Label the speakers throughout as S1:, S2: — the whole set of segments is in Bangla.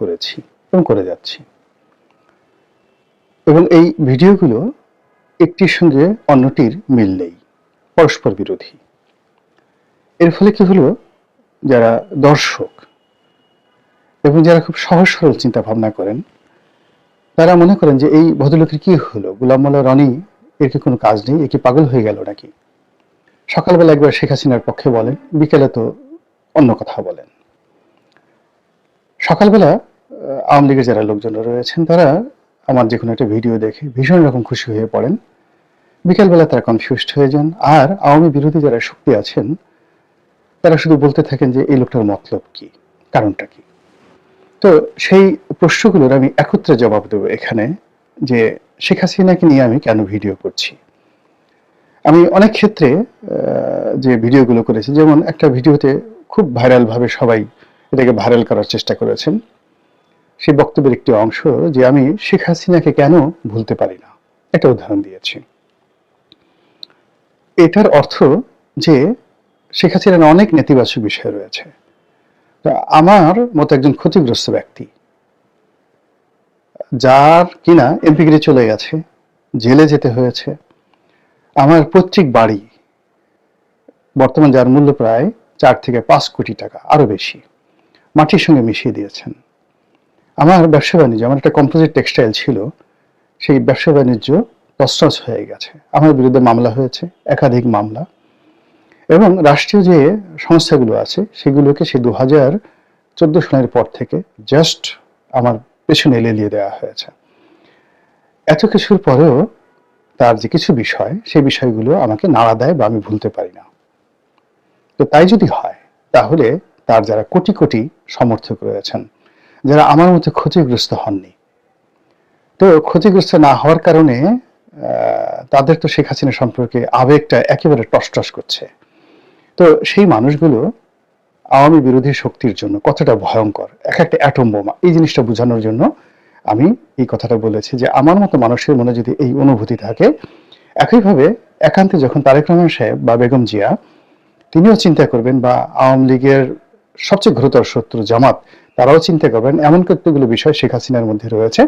S1: করেছি এবং করে যাচ্ছি। এবং এই ভিডিওগুলো একটির সঙ্গে অন্যটির মিল নেই, পরস্পর বিরোধী। এর ফলে কি হলো? যারা দর্শক এবং যারা খুব সহজ সরল চিন্তা ভাবনা করেন, তারা মনে করেন যে এই ভদ্রলোকের কি হলো? গুলাম মোল্লা, রনি, এর কি কোনো কাজ নেই? এ কি পাগল হয়ে গেল নাকি? সকালবেলা একবার শেখ হাসিনার পক্ষে বলেন, বিকেলে তো অন্য কথা বলেন। সকালবেলা আওয়ামী লীগের যারা লোকজন রয়েছেন, তারা আমার যে কোনো একটা ভিডিও দেখে ভীষণ রকম খুশি হয়ে পড়েন। বিকেলবেলা তারা কনফিউজড হয়ে যান। আর আওয়ামী বিরোধী যারা শক্তি আছেন, তারা শুধু বলতে থাকেন যে, এই লোকটার মতলব কি? কারণটা কি? তো সেই প্রশ্নগুলোর আমি একত্রে জবাব দেবো এখানে যে, শেখ হাসিনাকে নিয়ে আমি কেন ভিডিও করছি? আমি অনেক ক্ষেত্রে যে ভিডিওগুলো করেছি, যেমন একটা ভিডিওতে খুব ভাইরাল ভাবে সবাই এটাকে ভাইরাল করার চেষ্টা করেছেন। সেই বক্তব্যের একটি অংশ যে আমি শেখ হাসিনাকে কেন ভুলতে পারি না। একটা উদাহরণ দিয়েছি। এটার অর্থ যে শেখ হাসিনার অনেক নেতিবাচক বিষয় রয়েছে। আমার মতো একজন ক্ষতিগ্রস্ত ব্যক্তি, যার কিনা এমপিগিরি চলে গেছে, জেলে যেতে হয়েছে, আমার পৈতৃক বাড়ি বর্তমান যার মূল্য প্রায় চার থেকে পাঁচ কোটি টাকা আরও বেশি, মাটির সঙ্গে মিশিয়ে দিয়েছেন। আমার ব্যবসা বাণিজ্য, আমার একটা কম্পোজিট টেক্সটাইল ছিল, সেই ব্যবসা বাণিজ্য তছনছ হয়ে গেছে। আমার বিরুদ্ধে মামলা হয়েছে, একাধিক মামলা। এবং রাষ্ট্রীয় যে সংস্থাগুলো আছে, সেগুলোকে সে দু হাজার চোদ্দ সালের পর থেকে জাস্ট আমার পেছনে লেলিয়ে দেওয়া হয়েছে। এত কিছুর পরেও তার যে কিছু বিষয়, সেই বিষয়গুলো আমাকে নাড়া দেয় বা আমি ভুলতে পারি না। তো তাই যদি হয়, তাহলে তার যারা কোটি কোটি সমর্থক রয়েছেন যারা আমার মতো ক্ষতিগ্রস্ত হননি। তো ক্ষতিগ্রস্ত না হওয়ার কারণে তাদের তো শেখ হাসিনা সম্পর্কে আবেগটা একেবারে টসটস করছে। তো সেই মানুষগুলো আওয়ামী বিরোধী শক্তির জন্য কতটা ভয়ঙ্কর, এক একটা অ্যাটম বোমা, এই জিনিসটা বোঝানোর জন্য আমি এই কথাটা বলেছি যে আমার মতো মানুষের মনে যদি এই অনুভূতি থাকে, একইভাবে একান্তে যখন তারেক রহমান সাহেব বা বেগম জিয়া, তিনিও চিন্তা করবেন বা আওয়ামী লীগের সবচেয়ে ঘোরতর শত্রু জামাত তারাও চিন্তা করবেন, এমন কতগুলো বিষয় শেখ হাসিনার মধ্যে রয়েছে,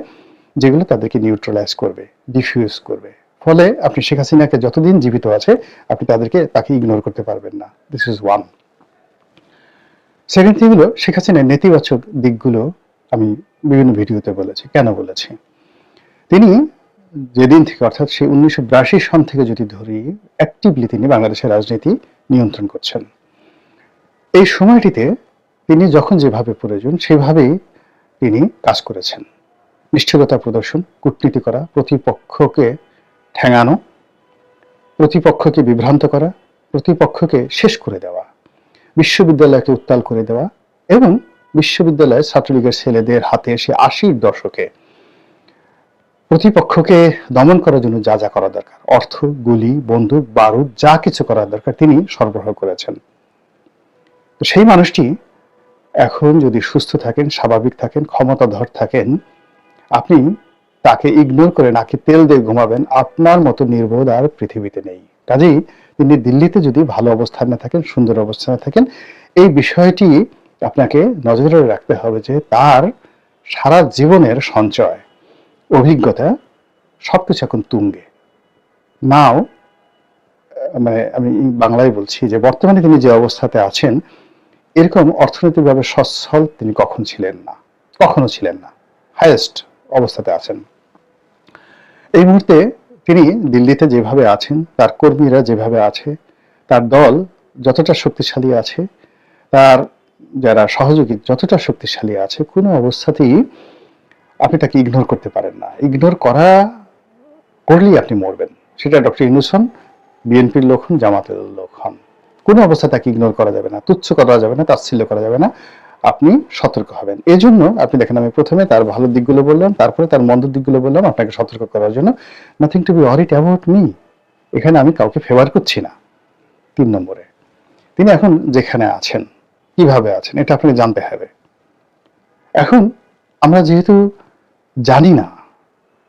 S1: যেগুলো তাদেরকে নিউট্রালাইজ করবে ডিফিউজ করবে। ফলে আপনি শেখ হাসিনাকে যতদিন জীবিত আছে, আপনি তাদেরকে তাকে ইগনোর করতে পারবেন না। This is one second thing হলো, শেখ হাসিনার নেতিবাচক দিকগুলো আমি বিভিন্ন ভিডিওতে বলেছি। কেন বলেছি? তিনি যেদিন থেকে, অর্থাৎ সেই উনিশশো বিরাশি সন থেকে যদি ধরি অ্যাক্টিভলি তিনি বাংলাদেশের রাজনীতি নিয়ন্ত্রণ করছেন। এই সময়টিতে তিনি যখন যেভাবে প্রয়োজন সেভাবেই তিনি কাজ করেছেন। নিষ্ঠুরতা প্রদর্শন, কূটনীতি করা, প্রতিপক্ষকে ঠেঙানো, প্রতিপক্ষকে বিভ্রান্ত করা, প্রতিপক্ষকে শেষ করে দেওয়া, বিশ্ববিদ্যালয়কে উত্তাল করে দেওয়া এবং বিশ্ববিদ্যালয়ে ছাত্রলীগের ছেলেদের হাতে এসে আশির দশকে প্রতিপক্ষকে দমন করার জন্য যা যা করা দরকার, অর্থ, গুলি, বন্দুক, বারুদ, যা কিছু করা দরকার তিনি সরবরাহ করেছেন। সেই মানুষটি এখন যদি সুস্থ থাকেন, স্বাভাবিক থাকেন, ক্ষমতাধর থাকেন, আপনি তাকে ইগনোর করে নাকি তেল দিয়ে ঘুমাবেন, আপনার মতো নির্বোধ আর পৃথিবীতে নেই। কাজেই তিনি দিল্লিতে যদি ভালো অবস্থানে থাকেন, সুন্দর অবস্থানে থাকেন, এই বিষয়টি আপনাকে নজরে রাখতে হবে যে তার সারা জীবনের সঞ্চয়, অভিজ্ঞতা সবকিছু এখন তুঙ্গে। নাও মানে আমি বাংলায় বলছি যে বর্তমানে তিনি যে অবস্থাতে আছেন এরকম অর্থনৈতিকভাবে সচ্ছল তিনি কখন ছিলেন না? কখনো ছিলেন না। হায়েস্ট অবস্থাতে আছেন। এই মুহূর্তে তিনি দিল্লিতে যেভাবে আছেন, তার কর্মীরা যেভাবে আছে, তার দল যতটা শক্তিশালী আছে, তার যারা সহযোগী যতটা শক্তিশালী আছে, কোনো অবস্থাতেই আপনি তাকে ইগনোর করতে পারেন না। ইগনোর করা করলেই আপনি মরবেন। সেটা ডক্টর ইনুসন, বিএনপির লোক হন, জামাতের লোক হন। কোনো অবস্থা তাকে ইগনোর করা যাবে না, তুচ্ছ করা যাবে না, তাচ্ছিল্য করা যাবে না, আপনি সতর্ক হবেন। এই জন্য আপনি দেখেন, আমি প্রথমে তার ভালো দিকগুলো বললাম, তারপরে তার মন্দ দিকগুলো বললাম, আপনাকে সতর্ক করার জন্য। Nothing to be worried about me এখানে আমি কাউকে ফেভার করছি না, তিন নম্বরে। তিনি এখন যেখানে আছেন, কীভাবে আছেন, এটা আপনাকে জানতে হবে। এখন আমরা যেহেতু জানি না,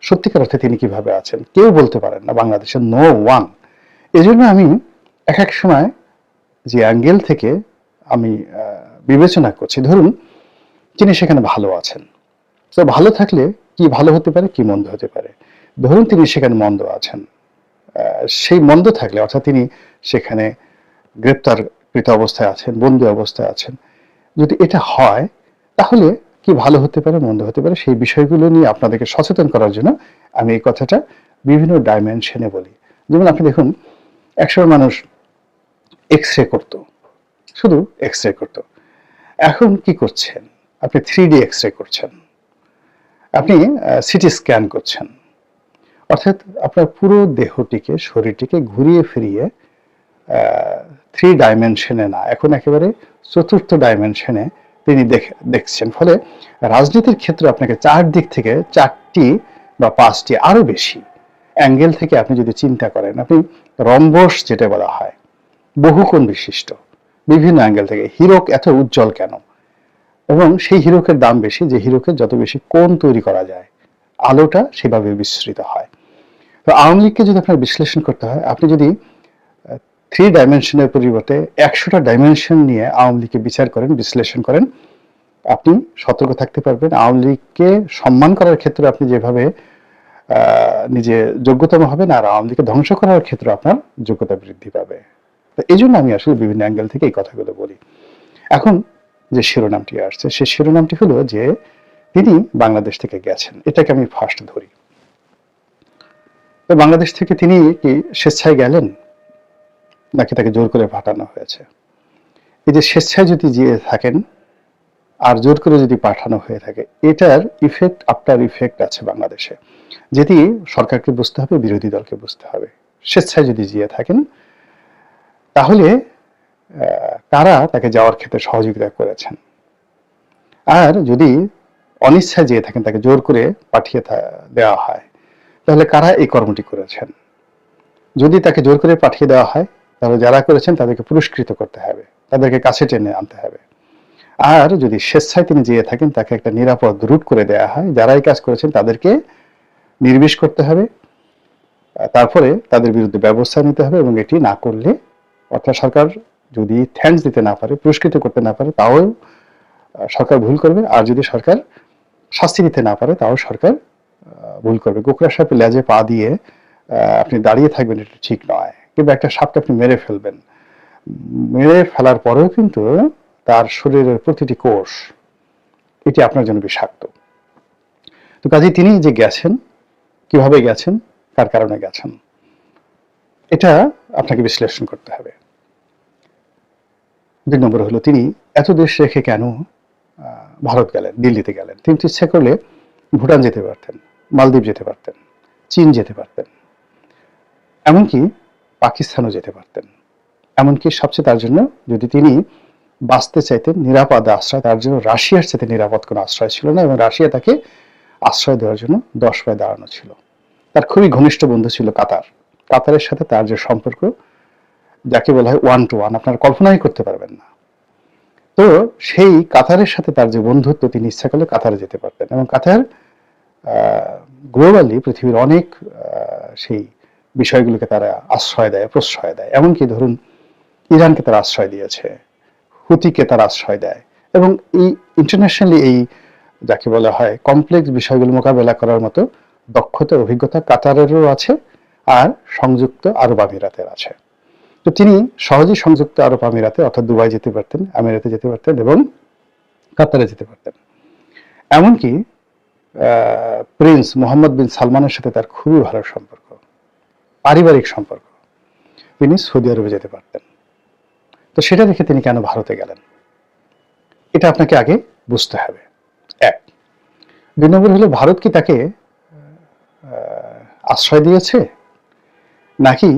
S1: সত্যিকার অর্থে তিনি কীভাবে আছেন, কেউ বলতে পারেন না, বাংলাদেশের নো ওয়ান এজন্য আমি এক এক সময় যে অ্যাঙ্গেল থেকে আমি বিবেচনা করছি, ধরুন তিনি সেখানে ভালো আছেন। তো ভালো থাকলে কি ভালো হতে পারে, কি মন্দ হতে পারে? ধরুন তিনি সেখানে মন্দ আছেন। সেই মন্দ থাকলে, অর্থাৎ তিনি সেখানে গ্রেপ্তারকৃত অবস্থায় আছেন, বন্দি অবস্থায় আছেন, যদি এটা হয়, তাহলে কি ভালো হতে পারে, মন্দ হতে পারে? সেই বিষয়গুলো নিয়ে আপনাদেরকে সচেতন করার জন্য আমি এই কথাটা বিভিন্ন ডাইমেনশনে বলি। যেমন আপনি দেখুন, একসময় মানুষ এক্স রে করতো। শুধু এক্স রে করতো। এখন কি করছেন? আপনি থ্রি ডি এক্স রে করছেন। আপনি সিটি স্ক্যান করছেন। অর্থাৎ আপনার পুরো দেহটিকে, শরীরটিকে ঘুরিয়ে ফিরিয়ে থ্রি ডাইমেনশনে না, এখন একেবারে চতুর্থ ডাইমেনশনে তিনি দেখ- দেখছেন। ফলে রাজনীতির ক্ষেত্রে আপনাকে চার দিক থেকে চারটি বা পাঁচটি আরও বেশি অ্যাঙ্গেল থেকে আপনি যদি চিন্তা করেন, আপনি রম্বস যেটা বলা হয় বহুকোণ বিশিষ্ট, বিভিন্ন অ্যাঙ্গেল থেকে। হিরোক এত উজ্জ্বল কেন? এবং সেই হিরোকের দাম বেশি, যে হিরোকের যত বেশি কোণ তৈরি করা যায়, আলোটা সেভাবে বিস্তৃত হয়। তো আওয়ামী লীগকে যদি আপনার বিশ্লেষণ করতে হয়, আপনি যদি থ্রি ডাইমেনশনের পরিবর্তে একশোটা ডাইমেনশন নিয়ে আওয়ামী লীগকে বিচার করেন, বিশ্লেষণ করেন, আপনি সতর্ক থাকতে পারবেন। আওয়ামী লীগকে সম্মান করার ক্ষেত্রে আপনি যেভাবে নিজে যোগ্যতম হবেন, আর আওয়ামী লীগকে ধ্বংস করার ক্ষেত্রে আপনার যোগ্যতা বৃদ্ধি পাবে। এই জন্য আমি আসলে বিভিন্ন অ্যাঙ্গেল থেকে এই কথাগুলো বলি। এখন যে শিরোনামটি আসছে সেই শিরোনামটি হলো যে তিনি বাংলাদেশ থেকে গেছেন। এটাকে আমি ফার্স্ট ধরি। তো বাংলাদেশ থেকে তিনি কি স্বেচ্ছায় গেলেন? নাকি তাকে জোর করে পাঠানো হয়েছে? এই যে স্বেচ্ছায় যদি গিয়ে থাকেন আর জোর করে যদি পাঠানো হয়ে থাকে, এটার ইফেক্ট আফটার ইফেক্ট আছে বাংলাদেশে। যেটি সরকারকে বুঝতে হবে, বিরোধী দলকে বুঝতে হবে। স্বেচ্ছায় যদি গিয়ে থাকেন তাহলে কারা তাকে যাওয়ার ক্ষেত্রে সহযোগিতা করেছেন। আর যদি অনিচ্ছায় যেয়ে থাকেন, তাকে জোর করে পাঠিয়ে দেওয়া হয়, তাহলে কারা এই কর্মটি করেছেন? যদি তাকে জোর করে পাঠিয়ে দেওয়া হয়, তাহলে যারা করেছেন, তাদেরকে পুরস্কৃত করতে হবে, তাদেরকে কাছে টেনে আনতে হবে। আর যদি স্বেচ্ছায় তিনি যেয়ে থাকেন, তাকে একটা নিরাপদ রুট করে দেওয়া হয়, যারা এই কাজ করেছেন, তাদেরকে নির্বিষ করতে হবে তারপরে তাদের বিরুদ্ধে ব্যবস্থা নিতে হবে এবং এটি না করলে অর্থাৎ সরকার যদি থ্যাঙ্কস দিতে না পারে, পুরস্কৃত করতে না পারে, তাও সরকার ভুল করবে। আর যদি সরকার শাস্তি দিতে না পারে, তাও সরকার ভুল করবে। গোকরা সাপে লেজে পা দিয়ে আপনি দাঁড়িয়ে থাকবেন এটা ঠিক নয়। কিংবা একটা সাপকে আপনি মেরে ফেলবেন। মেরে ফেলার পরেও কিন্তু তার শরীরের প্রতিটি কোষ, এটি আপনার জন্য বিষাক্ত। তো কাজে তিনি যে গেছেন, কীভাবে গেছেন, কার কারণে গেছেন, এটা আপনাকে বিশ্লেষণ করতে হবে। দুই নম্বর হলো, তিনি এত দেশ রেখে কেন ভারত গেলেন, দিল্লিতে গেলেন? তিনি ইচ্ছা করলে ভুটান যেতে পারতেন, মালদ্বীপ যেতে পারতেন, চীন যেতে পারতেন, এমনকি পাকিস্তানও যেতে পারতেন। এমনকি সবচেয়ে তার জন্য যদি তিনি বাঁচতে চাইতেন, নিরাপদ আশ্রয়, তার জন্য রাশিয়ার সাথে নিরাপদ কোনো আশ্রয় ছিল না এবং রাশিয়া তাকে আশ্রয় দেওয়ার জন্য দশ পায়ে দাঁড়ানো ছিল। তার খুবই ঘনিষ্ঠ বন্ধু ছিল কাতার। কাতারের সাথে তার যে সম্পর্ক যাকে বলা হয় ওয়ান টু ওয়ান আপনারা কল্পনাই করতে পারবেন না। তো সেই কাতারের সাথে তার যে বন্ধুত্ব, তিনি ইচ্ছা করলে কাতারে যেতে পারতেন এবং কাতার গ্লোবালি পৃথিবীর অনেক সেই বিষয়গুলোকে তারা আশ্রয় দেয়, প্রশ্রয় দেয়। এমনকি ধরুন ইরানকে তারা আশ্রয় দিয়েছে, হুতিকে তারা আশ্রয় দেয় এবং এই ইন্টারন্যাশনালি এই যাকে বলা হয় কমপ্লেক্স বিষয়গুলো মোকাবেলা করার মতো দক্ষতা, অভিজ্ঞতা কাতারেরও আছে আর সংযুক্ত আরব আমিরাতের আছে। তো তিনি সহজেই সংযুক্ত আরব আমিরাতে, অর্থাৎ দুবাই যেতে পারতেন, আমিরাতে যেতে পারতেন এবং কাতারে যেতে পারতেন। এমনকি প্রিন্স মোহাম্মদ বিন সালমানের সাথে তার খুবই ভালো সম্পর্ক, পারিবারিক সম্পর্ক। তিনি সৌদি আরবে যেতে পারতেন। তো সেটা দেখে তিনি কেন ভারতে গেলেন? এটা আপনাকে আগে বুঝতে হবে। এক, দুই নম্বর হলো, ভারত কি তাকে আশ্রয় দিয়েছে? নাকি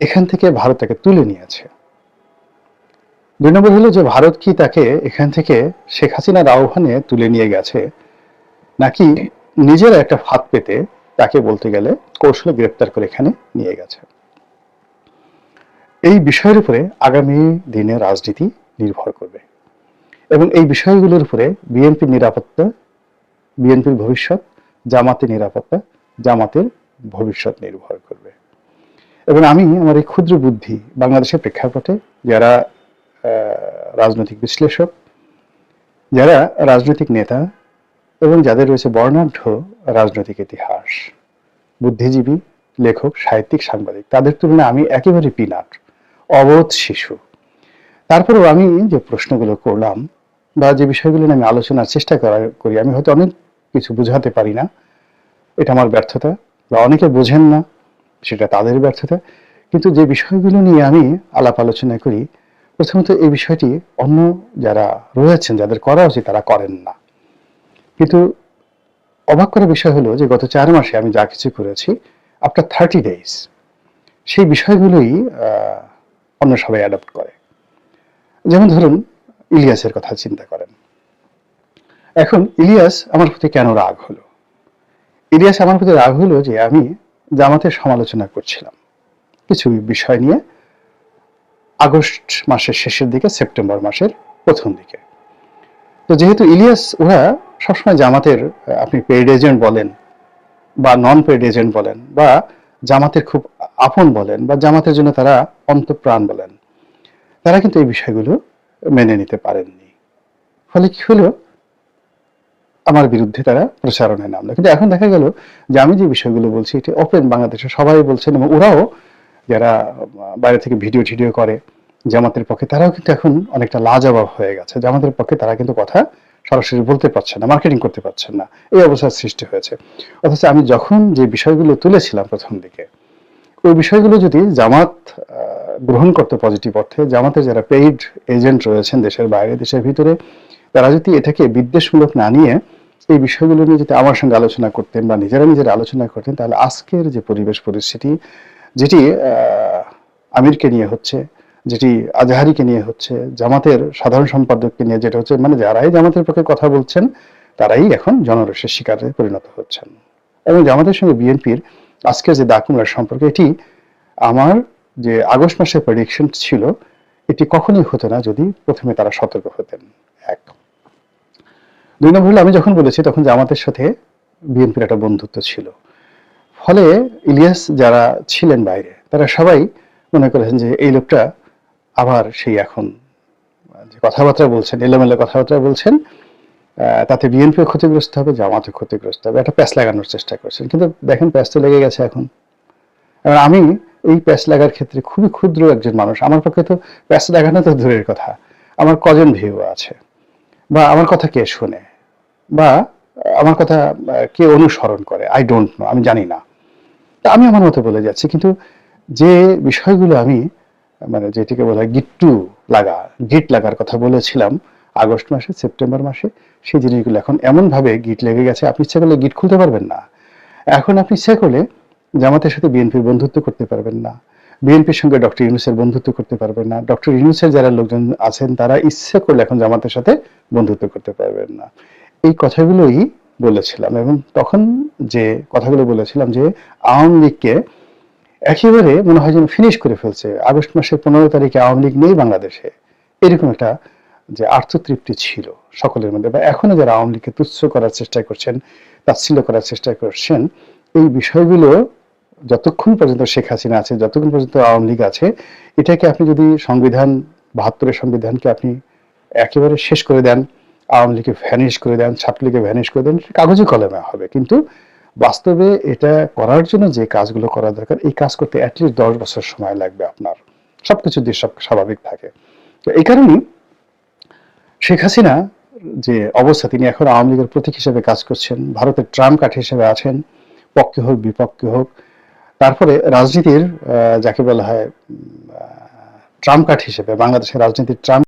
S1: এখান থেকে ভারত তাকে তুলে নিয়েছে। দুই নম্বর হলো যে ভারত কি তাকে এখান থেকে শেখ হাসিনার আহ্বানে তুলে নিয়ে গেছে, নাকি নিজের একটা ফাঁদ পেতে তাকে বলতে গেলে কৌশলে গ্রেপ্তার করে এখানে নিয়ে গেছে। এই বিষয়ের উপরে আগামী দিনে রাজনীতি নির্ভর করবে এবং এই বিষয়গুলোর উপরে বিএনপির নিরাপত্তা, বিএনপির ভবিষ্যৎ, জামাতের নিরাপত্তা, জামাতের ভবিষ্যৎ নির্ভর করবে। এবং আমি আমার এই ক্ষুদ্র বুদ্ধি বাংলাদেশের প্রেক্ষাপটে যারা রাজনৈতিক বিশ্লেষক, যারা রাজনৈতিক নেতা এবং যাদের রয়েছে বর্ণাঢ্য রাজনৈতিক ইতিহাস, বুদ্ধিজীবী, লেখক, সাহিত্যিক, সাংবাদিক, তাদের তুলনায় আমি একেবারে পিনাট অবোধ শিশু। তারপরেও আমি যে প্রশ্নগুলো করলাম বা যে বিষয়গুলো নিয়ে আমি আলোচনার চেষ্টা করা, করি, আমি হয়তো অনেক কিছু বুঝাতে পারি না। এটা আমার ব্যর্থতা বা অনেকে বোঝেন না। সেটা তাদের ব্যর্থতা। কিন্তু যে বিষয়গুলো নিয়ে আমি আলাপ আলোচনা করি, প্রথমত এই বিষয়টি অন্য যারা রয়েছেন, যাদের করা উচিত তারা করেন না। কিন্তু অবাক করার বিষয় হলো যে গত চার মাসে আমি যা কিছু করেছি আফটার থার্টি ডেজ সেই বিষয়গুলোই অন্য সবাই অ্যাডপ্ট করে। যেমন ধরুন, ইলিয়াসের কথা চিন্তা করেন। এখন ইলিয়াস আমার প্রতি কেন রাগ হলো? ইলিয়াস আমার প্রতি রাগ হলো যে আমি জামাতের সমালোচনা করছিলাম। কিছু বিষয় নিয়ে আগস্ট মাসের শেষের দিকে, সেপ্টেম্বর মাসের প্রথম দিকে। তো যেহেতু ইলিয়াস, ওরা সবসময় জামাতের, আপনি পেইড এজেন্ট বলেন বা নন পেইড এজেন্ট বলেন বা জামাতের খুব আপন বলেন বা জামাতের জন্য তারা অন্তপ্রাণ বলেন, তারা কিন্তু এই বিষয়গুলো মেনে নিতে পারেননি। ফলে কি হলো? আমার বিরুদ্ধে তারা প্রচারণায় নামলো। কিন্তু এখন দেখা গেল যে আমি যে বিষয়গুলো বলছি, এটি ওপেন বাংলাদেশে সবাই বলছেন এবং ওরাও যারা বাইরে থেকে ভিডিও টিডিও করে জামাতের পক্ষে, তারাও কিন্তু এখন অনেকটা লাজবাব হয়ে গেছে। জামাতের পক্ষে তারা কিন্তু কথা সরাসরি বলতে পারছেন না মার্কেটিং করতে পারছেন না। এই অবস্থার সৃষ্টি হয়েছে। অথচ আমি যখন যে বিষয়গুলো তুলেছিলাম প্রথম দিকে, ওই বিষয়গুলো যদি জামাত গ্রহণ করতে পজিটিভ অর্থে জামাতে যারা পেইড এজেন্ট রয়েছেন দেশের বাইরে, দেশের ভিতরে, তারা যদি এটাকে বিদ্বেষমূলক না নিয়ে এই বিষয়গুলো নিয়ে যদি আমার সঙ্গে আলোচনা করতেন বা নিজেরা নিজেরা আলোচনা করতেন, তাহলে আজকের যে পরিবেশ পরিস্থিতি, যেটি আমিরকে নিয়ে হচ্ছে, যেটি আজহারিকে নিয়ে হচ্ছে, জামাতের সাধারণ সম্পাদককে নিয়ে যেটা হচ্ছে মানে যারাই জামাতের পক্ষে কথা বলছেন, তারাই এখন জনরসের শিকারে পরিণত হচ্ছেন। এবং জামাতের সঙ্গে বিএনপির আজকের যে দাকুমরার সম্পর্ক, এটি আমার যে আগস্ট মাসের প্রেডিকশন ছিল, এটি কখনোই হতো না যদি প্রথমে তারা সতর্ক হতেন। এক দুই নম্বর হলো, আমি যখন বলেছি তখন জামাতের সাথে বিএনপির একটা বন্ধুত্ব ছিল। ফলে ইলিয়াস যারা ছিলেন বাইরে, তারা সবাই মনে করেছেন যে এই লোকটা আবার সেই এখন যে কথাবার্তা বলছেন, এলোমেলো কথাবার্তা বলছেন তাতে বিএনপি ক্ষতিগ্রস্ত হবে জামাতে ক্ষতিগ্রস্ত হবে। একটা প্যাচ লাগানোর চেষ্টা করছেন। কিন্তু দেখেন প্যাচ তো লেগে গেছে এখন। এবার আমি এই প্যাচ লাগার ক্ষেত্রে খুবই ক্ষুদ্র একজন মানুষ। আমার পক্ষে তো প্যাচ লাগানো তো দূরের কথা। আমার কজন ভিউ আছে? বা আমার কথা কে শোনে? বা আমার কথা কে অনুসরণ করে? আই ডোন্ট নো আমি জানি না। তা আমি আমার মতো বলে যাচ্ছি, কিন্তু যে বিষয়গুলো আমি মানে যেটিকে বলা হয় গিট্টু লাগা গিট লাগার কথা বলেছিলাম আগস্ট মাসে, সেপ্টেম্বর মাসে, সেই জিনিসগুলো এখন এমন ভাবে গিট লেগে গেছে, আপনি ইচ্ছা করলে গিট খুলতে পারবেন না। এখন আপনি ইচ্ছা করলে জামাতের সাথে বিএনপির বন্ধুত্ব করতে পারবেন না। বিএনপির সঙ্গে ডক্টর ইউনুসের বন্ধুত্ব করতে পারবেন না। ডক্টর ইউনুসের যারা লোকজন আছেন, তারা ইচ্ছে করলে এখন জামাতের সাথে বন্ধুত্ব করতে পারবেন না। এই কথাগুলোই বলেছিলাম এবং তখন যে কথাগুলো বলেছিলাম যে আওয়ামী লীগকে একেবারে মনে হয় যেন ফিনিশ করে ফেলছে। আগস্ট মাসের পনেরো তারিখে আওয়ামী লীগ নেই বাংলাদেশে। এরকম একটা যে আর্থতৃপ্তি ছিল সকলের মধ্যে বা এখনও যারা আওয়ামী লীগকে তুচ্ছ করার চেষ্টা করছেন, তাচ্ছিল্য করার চেষ্টা করছেন, এই বিষয়গুলো যতক্ষণ পর্যন্ত শেখ হাসিনা আছে, যতক্ষণ পর্যন্ত আওয়ামী লীগ আছে, এটাকে আপনি যদি সংবিধান, বাহাত্তরের সংবিধানকে আপনি একেবারে শেষ করে দেন, আওয়ামী লীগকে ভ্যানিশ করে দেন, ছাত্রলীগকে ভ্যানিশ করে দেন, কাগজে কলমে হবে। কিন্তু বাস্তবে এটা করার জন্য যে কাজগুলো করা দরকার, এই কাজ করতে অ্যাটলিস্ট দশ বছর সময় লাগবে আপনার। সবকিছু দিয়ে সব স্বাভাবিক থাকে। তো এই কারণেই শেখ হাসিনা যে অবস্থা, তিনি এখন আওয়ামী লীগের প্রতীক হিসেবে কাজ করছেন, ভারতের ট্রাম্প কাঠ হিসেবে আছেন, পক্ষে হোক, বিপক্ষে হোক তারপরে রাজনীতির যাকে বলা হয় ট্রাম্প কাঠ হিসেবে বাংলাদেশের রাজনীতির ট্রাম্প